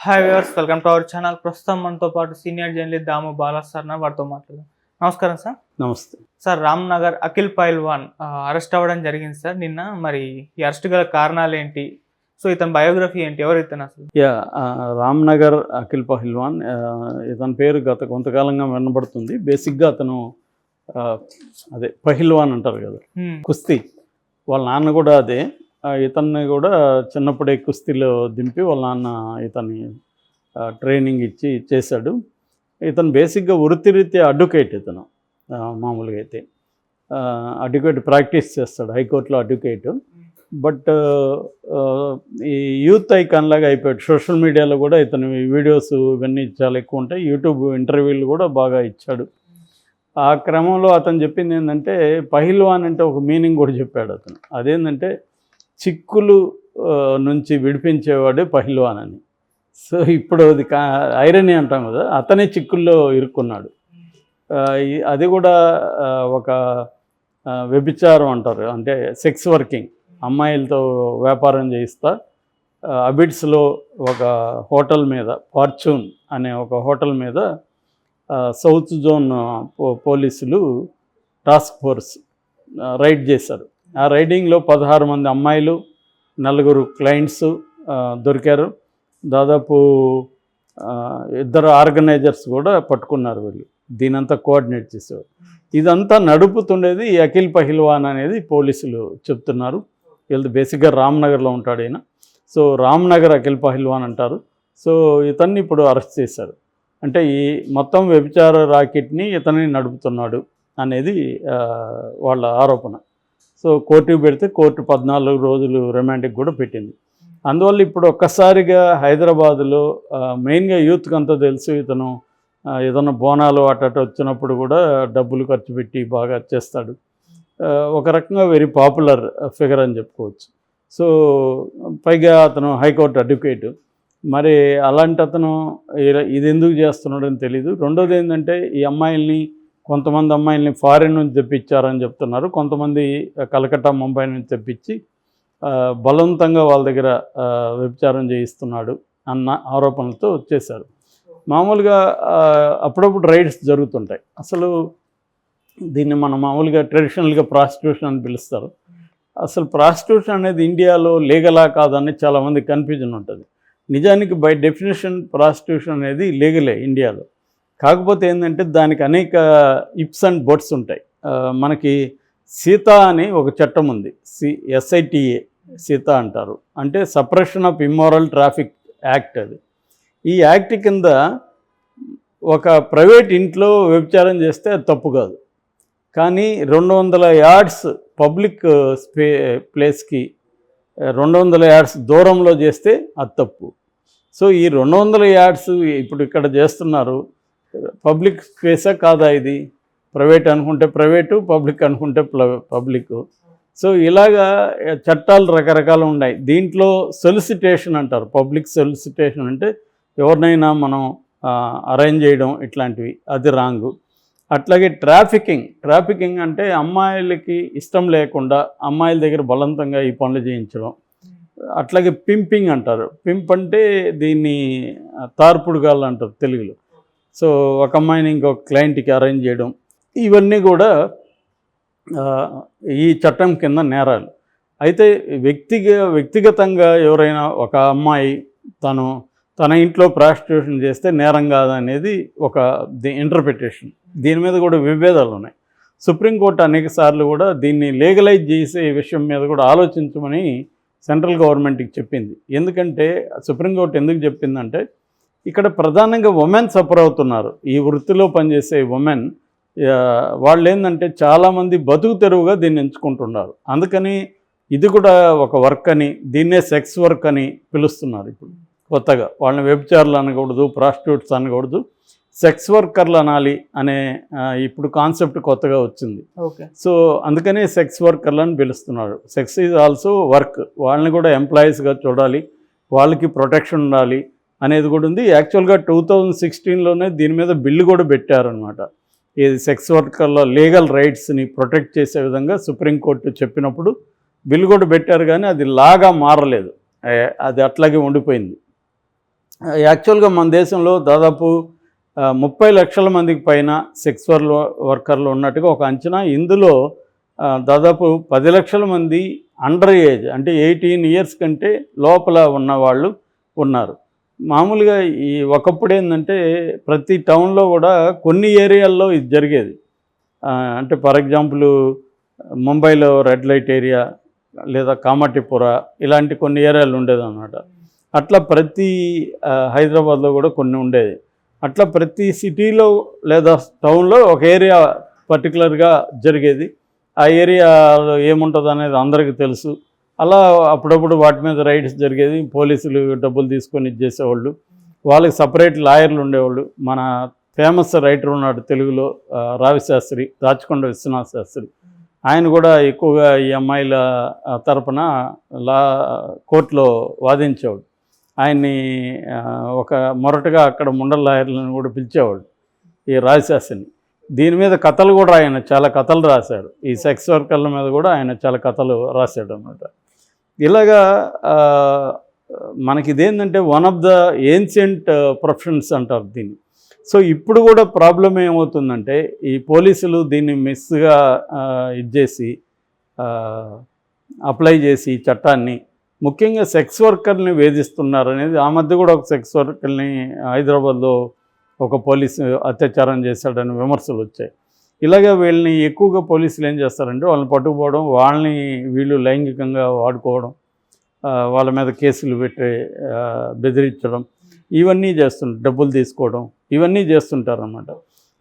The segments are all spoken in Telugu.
Hi viewers welcome to our channel ప్రస్తుతం మనతో పాటు senior journalist Damu Bala sir నా వారితో మాట్లాడదాం. నమస్కారం సార్ నమస్తే. సార్ రామ్ నగర్ అఖిల్ పైల్వాన్ అరెస్ట్ అవ్వడం జరిగింది సార్ నిన్న. మరి ఈ అరెస్ట్ గల కారణాలు ఏంటి? సో ఇతని బయోగ్రఫీ ఏంటి? ఎవరు ఇతను అసలు? యా ఆ, రామ్నగర్ అఖిల్ పహిల్వాన్ ఇతని పేరు గత కొంతకాలంగా వినబడుతుంది. బేసిక్గా అతను అదే పహిల్వాన్ అంటారు కదా. హ్మ్, కుస్తీ. వాళ్ళ నాన్న కూడా అదే. ఇతన్ని కూడా చిన్నప్పుడే కుస్తీలో దింపి వాళ్ళ నాన్న ఇతన్ని ట్రైనింగ్ ఇచ్చి చేశాడు. ఇతను బేసిక్గా వృత్తిరీత్యా అడ్వకేట్ ఇతను మామూలుగా అయితే. అడ్వకేట్ ప్రాక్టీస్ చేస్తాడు హైకోర్టులో అడ్వకేట్ బట్ ఈ యూత్ ఐకాన్ లాగా అయిపోయాడు. సోషల్ మీడియాలో కూడా ఇతను వీడియోస్ ఇవన్నీ చాలా ఎక్కువ ఉంటాయి. యూట్యూబ్ ఇంటర్వ్యూలు కూడా బాగా ఇచ్చాడు. ఆ క్రమంలో అతను చెప్పింది ఏంటంటే పహిల్వాన్ అంటే ఒక మీనింగ్ కూడా చెప్పాడు అతను. అదేంటంటే చిక్కులు నుంచి విడిపించేవాడే పహిల్వాన్ అని. సో ఇప్పుడు అది కా ఐరనీ అంటాం కదా అతనే చిక్కుల్లో ఇరుక్కున్నాడు. అది కూడా ఒక వ్యభిచారం అంటారు. అంటే సెక్స్ వర్కింగ్. అమ్మాయిలతో వ్యాపారం చేయిస్తా. అబిడ్స్లో ఒక హోటల్ మీద ఫార్చ్యూన్ అనే ఒక హోటల్ మీద సౌత్ జోన్ పో- పోలీసులు టాస్క్ ఫోర్స్ రైడ్ చేశారు. ఆ రైడింగ్లో పదహారు మంది అమ్మాయిలు నలుగురు క్లయింట్స్ దొరికారు. దాదాపు ఇద్దరు ఆర్గనైజర్స్ కూడా పట్టుకున్నారు వీళ్ళు. దీనంతా కోఆర్డినేట్ చేసేవారు. ఇదంతా నడుపుతుండేది ఈ అఖిల్ పహిల్వాన్ అనేది పోలీసులు చెప్తున్నారు. వీళ్ళది బేసిక్గా రామ్నగర్లో ఉంటాడు ఈయన. సో రామ్నగర్ అఖిల్ పహిల్వాన్ అంటారు. సో ఇతన్ని ఇప్పుడు అరెస్ట్ చేశారు. అంటే ఈ మొత్తం వ్యభిచార రాకెట్ని ఇతన్ని నడుపుతున్నాడు అనేది వాళ్ళ ఆరోపణ. సో కోర్టుకు పెడితే కోర్టు పద్నాలుగు రోజులు రిమాండ్కి కూడా పెట్టింది. అందువల్ల ఇప్పుడు ఒక్కసారిగా హైదరాబాదులో మెయిన్గా యూత్కి అంతా తెలుసు ఇతను ఏదైనా బోనాలు అటు వచ్చినప్పుడు కూడా డబ్బులు ఖర్చు పెట్టి బాగా చేస్తాడు. ఒక రకంగా వెరీ పాపులర్ ఫిగర్ అని చెప్పుకోవచ్చు. సో పైగా అతను హైకోర్టు అడ్వకేట్. మరి అలాంటి అతను ఇది ఎందుకు చేస్తున్నాడని తెలీదు. రెండోది ఏంటంటే ఈ అమ్మాయిల్ని కొంతమంది అమ్మాయిల్ని ఫారిన్ నుంచి తెప్పించారని చెప్తున్నారు. కొంతమంది కలకట్టా ముంబై నుంచి తెప్పించి బలవంతంగా వాళ్ళ దగ్గర వ్యభిచారం చేయిస్తున్నాడు అన్న ఆరోపణలతో చేశారు. మామూలుగా అప్పుడప్పుడు రైడ్స్ జరుగుతుంటాయి. అసలు దీన్ని మనం మామూలుగా ట్రెడిషనల్గా ప్రాస్టిట్యూషన్ అని పిలుస్తారు. అసలు ప్రాస్టిట్యూషన్ అనేది ఇండియాలో లీగలా కాదని చాలామంది కన్ఫ్యూజన్ ఉంటుంది. నిజానికి బై డెఫినేషన్ ప్రాస్టిట్యూషన్ అనేది లీగలే ఇండియాలో. కాకపోతే ఏంటంటే దానికి అనేక ఇప్స్ అండ్ బొట్స్ ఉంటాయి. మనకి సీత అని ఒక చట్టం ఉంది. C S I T A SITA అంటారు. అంటే suppression of immoral traffic act అది. ఈ యాక్ట్ కింద ఒక ప్రైవేట్ ఇంట్లో వ్యభిచారం చేస్తే అది తప్పు కాదు. కానీ రెండు వందల యార్డ్స్ పబ్లిక్ స్పే ప్లేస్కి రెండు వందల యార్డ్స్ దూరంలో చేస్తే అది తప్పు. సో ఈ రెండు వందల యార్డ్స్ ఇప్పుడు ఇక్కడ చేస్తున్నారు పబ్లిక్ స్పేసా కాదా ఇది? ప్రైవేట్ అనుకుంటే ప్రైవేటు పబ్లిక్ అనుకుంటే పబ్లిక్. సో ఇలాగా చట్టాలు రకరకాలు ఉన్నాయి. దీంట్లో సొలిసిటేషన్ అంటారు. పబ్లిక్ సొలిసిటేషన్ అంటే ఎవరినైనా మనం అరేంజ్ చేయడం ఇట్లాంటివి. అది రాంగు. అట్లాగే ట్రాఫికింగ్ ట్రాఫికింగ్ అంటే అమ్మాయిలకి ఇష్టం లేకుండా అమ్మాయిల దగ్గర బలవంతంగా ఈ పనులు చేయించడం. అట్లాగే పింపింగ్ అంటారు. పింప్ అంటే దీన్ని ఆ, తార్పుడుగాళ్ళు అంటారు తెలుగులో. సో ఒక అమ్మాయిని ఇంకొక క్లయింట్కి అరేంజ్ చేయడం ఇవన్నీ కూడా ఈ చట్టం కింద నేరాలు. అయితే వ్యక్తిగ వ్యక్తిగతంగా ఎవరైనా ఒక అమ్మాయి తను తన ఇంట్లో ప్రాస్టిట్యూషన్ చేస్తే నేరం కాదనేది ఒక ఇంటర్ప్రిటేషన్ దీని మీద కూడా విభేదాలు ఉన్నాయి. సుప్రీంకోర్టు అనేక సార్లు కూడా దీన్ని లీగలైజ్ చేసే విషయం మీద కూడా ఆలోచించమని సెంట్రల్ గవర్నమెంట్కి చెప్పింది. ఎందుకంటే సుప్రీంకోర్టు ఎందుకు చెప్పిందంటే ఇక్కడ ప్రధానంగా ఉమెన్ సఫర్ అవుతున్నారు. ఈ వృత్తిలో పనిచేసే ఉమెన్ వాళ్ళు ఏంటంటే చాలామంది బతుకు తెరువుగా దీన్ని ఎంచుకుంటున్నారు. అందుకని ఇది కూడా ఒక వర్క్ అని దీన్నే సెక్స్ వర్క్ అని పిలుస్తున్నారు ఇప్పుడు. కొత్తగా వాళ్ళని వ్యభిచారులు అనకూడదు ప్రాస్టిట్యూట్స్ అనకూడదు సెక్స్ వర్కర్లు అనాలి అనే ఇప్పుడు కాన్సెప్ట్ కొత్తగా వచ్చింది. ఓకే. సో అందుకనే సెక్స్ వర్కర్లను పిలుస్తున్నారు. సెక్స్ ఈజ్ ఆల్సో వర్క్ వాళ్ళని కూడా ఎంప్లాయీస్గా చూడాలి. వాళ్ళకి ప్రొటెక్షన్ ఉండాలి. అనేది కూడా ఉంది. యాక్చువల్గా టూ థౌజండ్ సిక్స్టీన్లోనే దీని మీద బిల్లు కూడా పెట్టారనమాట ఇది సెక్స్ వర్కర్ల లీగల్ రైట్స్ని ప్రొటెక్ట్ చేసే విధంగా సుప్రీంకోర్టు చెప్పినప్పుడు బిల్లు కూడా పెట్టారు కానీ అది లాగా మారలేదు. అది అట్లాగే ఉండిపోయింది. యాక్చువల్గా మన దేశంలో దాదాపు ముప్పై లక్షల మందికి పైన సెక్స్ వర్కర్లు ఉన్నట్టుగా ఒక అంచనా. ఇందులో దాదాపు పది లక్షల మంది అండర్ ఏజ్ అంటే ఎయిటీన్ ఇయర్స్ కంటే లోపల ఉన్న వాళ్ళు ఉన్నారు. మామూలుగా ఈ ఒకప్పుడు ఏంటంటే ప్రతి టౌన్లో కూడా కొన్ని ఏరియాల్లో ఇది జరిగేది. అంటే ఫర్ ఎగ్జాంపుల్ ముంబైలో రెడ్ లైట్ ఏరియా లేదా కామటిపుర ఇలాంటి కొన్ని ఏరియాలు ఉండేదన్నమాట. అట్లా ప్రతి హైదరాబాద్లో కూడా కొన్ని ఉండేది. అట్లా ప్రతి సిటీలో లేదా టౌన్లో ఒక ఏరియా పర్టికులర్గా జరిగేది. ఆ ఏరియాలో ఏముంటుంది అనేది అందరికీ తెలుసు. అలా అప్పుడప్పుడు వాటి మీద రైడ్స్ జరిగేది. పోలీసులు డబ్బులు తీసుకొని ఇచ్చేసేవాళ్ళు. వాళ్ళకి సపరేట్ లాయర్లు ఉండేవాళ్ళు. మన ఫేమస్ రైటర్ ఉన్నాడు తెలుగులో రావిశాస్త్రి రాచకొండ విశ్వనాథ్ శాస్త్రి. ఆయన కూడా ఎక్కువగా ఈ అమ్మాయిల తరపున లా కోర్టులో వాదించేవాడు. ఆయన్ని ఒక మొరటగా అక్కడ ముండల లాయర్లను కూడా పిలిచేవాడు ఈ రాజశాస్త్రిని దీని మీద కథలు కూడా ఆయన చాలా కథలు రాశాడు ఈ సెక్స్ వర్కర్ల మీద కూడా ఆయన చాలా కథలు రాశాడు అనమాట ఇలాగా మనకి ఇదేంటంటే one of the ancient professions అంటారు దీన్ని. సో ఇప్పుడు కూడా ప్రాబ్లం ఏమవుతుందంటే ఈ పోలీసులు దీన్ని మిస్గా ఇది చేసి అప్లై చేసి ఈ చట్టాన్ని ముఖ్యంగా సెక్స్ వర్కర్ని వేధిస్తున్నారు అనేది ఆ మధ్య కూడా ఒక సెక్స్ వర్కర్ని హైదరాబాద్లో ఒక పోలీసు అత్యాచారం చేశాడని విమర్శలు వచ్చాయి. ఇలాగ వీళ్ళని ఎక్కువగా పోలీసులు ఏం చేస్తారంటే వాళ్ళని పట్టుకుపోవడం వాళ్ళని వీళ్ళు లైంగికంగా వాడుకోవడం వాళ్ళ మీద కేసులు పెట్టి బెదిరించడం ఇవన్నీ చేస్తుంటారు డబ్బులు తీసుకోవడం ఇవన్నీ చేస్తుంటారన్నమాట.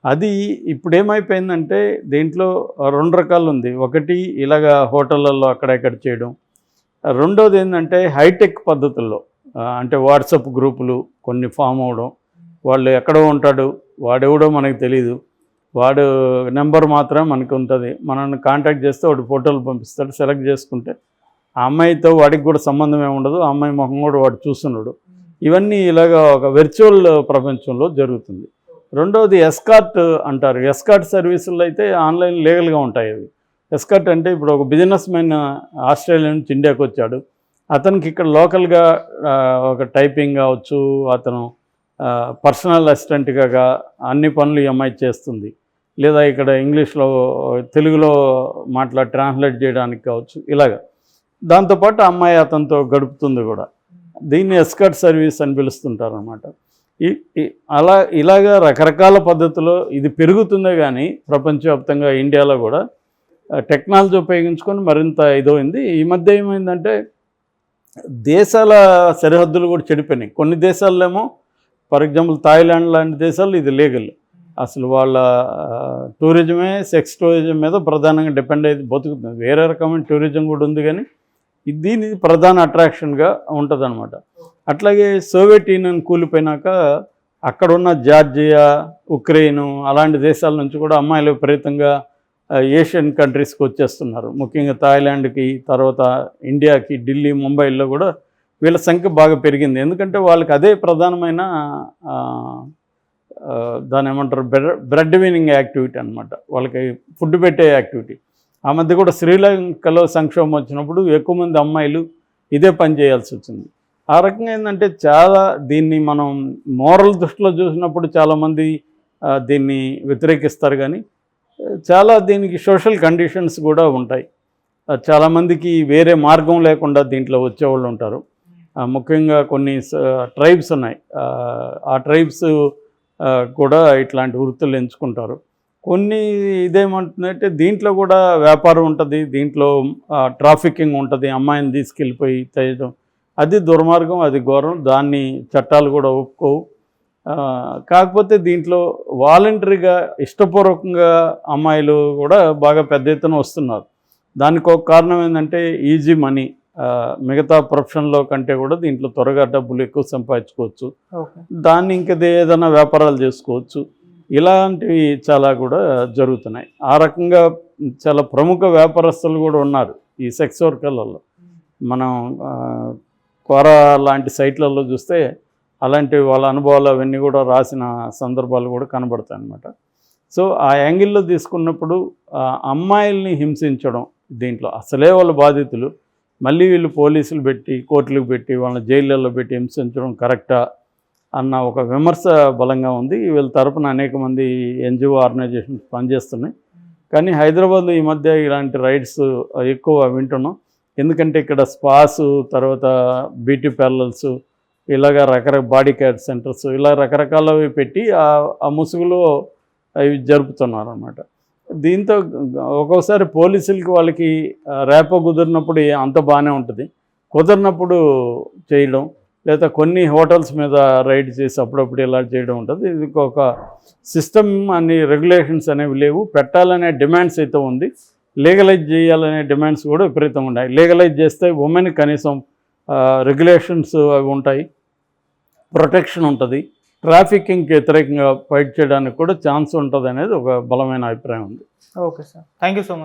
అది ఇప్పుడు ఏమైపోయిందంటే దీంట్లో రెండు రకాలు ఉంది. ఒకటి ఇలాగా హోటళ్ళల్లో అక్కడెక్కడ చేయడం. రెండోది ఏంటంటే హైటెక్ పద్ధతుల్లో అంటే వాట్సప్ గ్రూపులు కొన్ని ఫామ్ అవడం వాళ్ళు ఎక్కడో ఉంటాడు వాడెవడో మనకు తెలియదు వాడు నెంబర్ మాత్రమే మనకు ఉంటుంది. మనల్ని కాంటాక్ట్ చేస్తే వాడు ఫోటోలు పంపిస్తాడు సెలెక్ట్ చేసుకుంటే. ఆ అమ్మాయితో వాడికి కూడా సంబంధం ఏముండదు ఉండదు. ఆ అమ్మాయి ముఖం కూడా వాడు చూస్తున్నాడు. ఇవన్నీ ఇలాగ ఒక వెర్చువల్ ప్రపంచంలో జరుగుతుంది. రెండవది ఎస్కార్ట్ అంటారు. ఎస్కార్ట్ సర్వీసులు అయితే ఆన్లైన్ లీగల్గా ఉంటాయి అవి. ఎస్కార్ట్ అంటే ఇప్పుడు ఒక బిజినెస్ మ్యాన్ ఆస్ట్రేలియా నుంచి ఇండియాకి వచ్చాడు. అతనికి ఇక్కడ లోకల్గా ఒక టైపింగ్ కావచ్చు అతను పర్సనల్ అసిస్టెంట్గా అన్ని పనులు ఈ అమ్మాయి చేస్తుంది. లేదా ఇక్కడ ఇంగ్లీష్లో తెలుగులో మాట్లాడి ట్రాన్స్లేట్ చేయడానికి కావచ్చు ఇలాగా. దాంతోపాటు అమ్మాయి అతనితో గడుపుతుంది కూడా. దీన్ని ఎస్కర్ట్ సర్వీస్ అని పిలుస్తుంటారు అనమాట అలా ఇలాగా రకరకాల పద్ధతిలో ఇది పెరుగుతుందే కానీ ప్రపంచవ్యాప్తంగా ఇండియాలో కూడా టెక్నాలజీ ఉపయోగించుకొని మరింత ఇదైంది ఈ మధ్య ఏమైందంటే దేశాల సరిహద్దులు కూడా చెడిపోయినాయి. కొన్ని దేశాల్లోమో ఫర్ ఎగ్జాంపుల్ థాయిలాండ్ లాంటి దేశాల్లో ఇది లీగల్. అసలు వాళ్ళ టూరిజమే సెక్స్ టూరిజం మీద ప్రధానంగా డిపెండ్ అయితే బతుకుతుంది. వేరే రకమైన టూరిజం కూడా ఉంది కానీ దీని ప్రధాన అట్రాక్షన్గా ఉంటుందన్నమాట. అట్లాగే సోవియట్ యూనియన్ కూలిపోయినాక అక్కడున్న జార్జియా ఉక్రెయిన్ అలాంటి దేశాల నుంచి కూడా అమ్మాయిలు విపరీతంగా ఏషియన్ కంట్రీస్కి వచ్చేస్తున్నారు. ముఖ్యంగా థాయిలాండ్కి తర్వాత ఇండియాకి ఢిల్లీ ముంబైలో కూడా వీళ్ళ సంఖ్య బాగా పెరిగింది. ఎందుకంటే వాళ్ళకి అదే ప్రధానమైన దాని ఏమంటారు? బ్రెడ్ బ్రెడ్ వినింగ్ యాక్టివిటీ అనమాట వాళ్ళకి ఫుడ్ పెట్టే యాక్టివిటీ. ఆ మధ్య కూడా శ్రీలంకలో సంక్షోభం వచ్చినప్పుడు ఎక్కువ మంది అమ్మాయిలు ఇదే పని చేయాల్సి వచ్చింది. ఆ రకంగా ఏంటంటే చాలా దీన్ని మనం మోరల్ దృష్టిలో చూసినప్పుడు చాలామంది దీన్ని వ్యతిరేకిస్తారు కానీ చాలా దీనికి సోషల్ కండిషన్స్ కూడా ఉంటాయి. చాలామందికి వేరే మార్గం లేకుండా దీంట్లో వచ్చేవాళ్ళు ఉంటారు. ముఖ్యంగా కొన్ని ట్రైబ్స్ ఉన్నాయి. ఆ ట్రైబ్స్ కూడా ఇట్లాంటి వృత్తులు ఎంచుకుంటారు. కొన్ని ఇదేమంటుందంటే దీంట్లో కూడా వ్యాపారం ఉంటుంది దీంట్లో ట్రాఫికింగ్ ఉంటుంది అమ్మాయిని తీసుకెళ్ళిపోయి చేయడం అది దుర్మార్గం అది ఘోరం దాన్ని చట్టాలు కూడా ఒప్పుకోవు. కాకపోతే దీంట్లో వాలంటరీగా ఇష్టపూర్వకంగా అమ్మాయిలు కూడా బాగా పెద్ద ఎత్తున వస్తున్నారు. దానికి ఒక కారణం ఏంటంటే ఈజీ మనీ. మిగతా ప్రొఫెషన్లో కంటే కూడా దీంట్లో త్వరగా డబ్బులు ఎక్కువ సంపాదించుకోవచ్చు. దాన్ని ఇంకా ఏదైనా వ్యాపారాలు చేసుకోవచ్చు. ఇలాంటివి చాలా కూడా జరుగుతున్నాయి. ఆ రకంగా చాలా ప్రముఖ వ్యాపారస్తులు కూడా ఉన్నారు ఈ సెక్స్ వర్కర్లలో. మనం కోరా లాంటి సైట్లలో చూస్తే అలాంటి వాళ్ళ అనుభవాలు అవన్నీ కూడా రాసిన సందర్భాలు కూడా కనబడతాయి అన్నమాట. సో ఆ యాంగిల్లో తీసుకున్నప్పుడు అమ్మాయిల్ని హింసించడం దీంట్లో అసలే వాళ్ళ బాధితులు. మళ్ళీ వీళ్ళు పోలీసులు పెట్టి కోర్టులకు పెట్టి వాళ్ళని జైళ్ళల్లో పెట్టి హింసించడం కరెక్టా అన్న ఒక విమర్శ బలంగా ఉంది. వీళ్ళ తరపున అనేక మంది ఎన్జిఓ ఆర్గనైజేషన్స్ పనిచేస్తున్నాయి. కానీ హైదరాబాద్లో ఈ మధ్య ఇలాంటి రైడ్స్ ఎక్కువ వింటున్నాం. ఎందుకంటే ఇక్కడ స్పాస్ తర్వాత బ్యూటీ పార్లర్స్ ఇలాగ రకరకాల బాడీ కేర్ సెంటర్స్ ఇలా రకరకాలవి పెట్టి ఆ- ముసుగులో అవి జరుపుతున్నారు అన్నమాట దీంతో ఒక్కొక్కసారి పోలీసులకి వాళ్ళకి రేపో కుదిరినప్పుడు అంత బాగానే ఉంటుంది. కుదిరినప్పుడు చేయడం లేదా కొన్ని హోటల్స్ మీద రైడ్ చేసి అప్పుడప్పుడు ఇలా చేయడం ఉంటుంది. ఇది ఒక సిస్టమ్ అన్ని రెగ్యులేషన్స్ అనేవి లేవు. పెట్టాలనే డిమాండ్స్ అయితే ఉంది. లీగలైజ్ చేయాలనే డిమాండ్స్ కూడా విపరీతంగా ఉన్నాయి. లీగలైజ్ చేస్తే ఉమెన్ కనీసం రెగ్యులేషన్స్ అవి ఉంటాయి. ప్రొటెక్షన్ ఉంటుంది. ట్రాఫికింగ్కి వ్యతిరేకంగా ఫైట్ చేయడానికి కూడా ఛాన్స్ ఉంటుంది అనేది ఒక బలమైన అభిప్రాయం ఉంది. Okay sir. Thank you so much.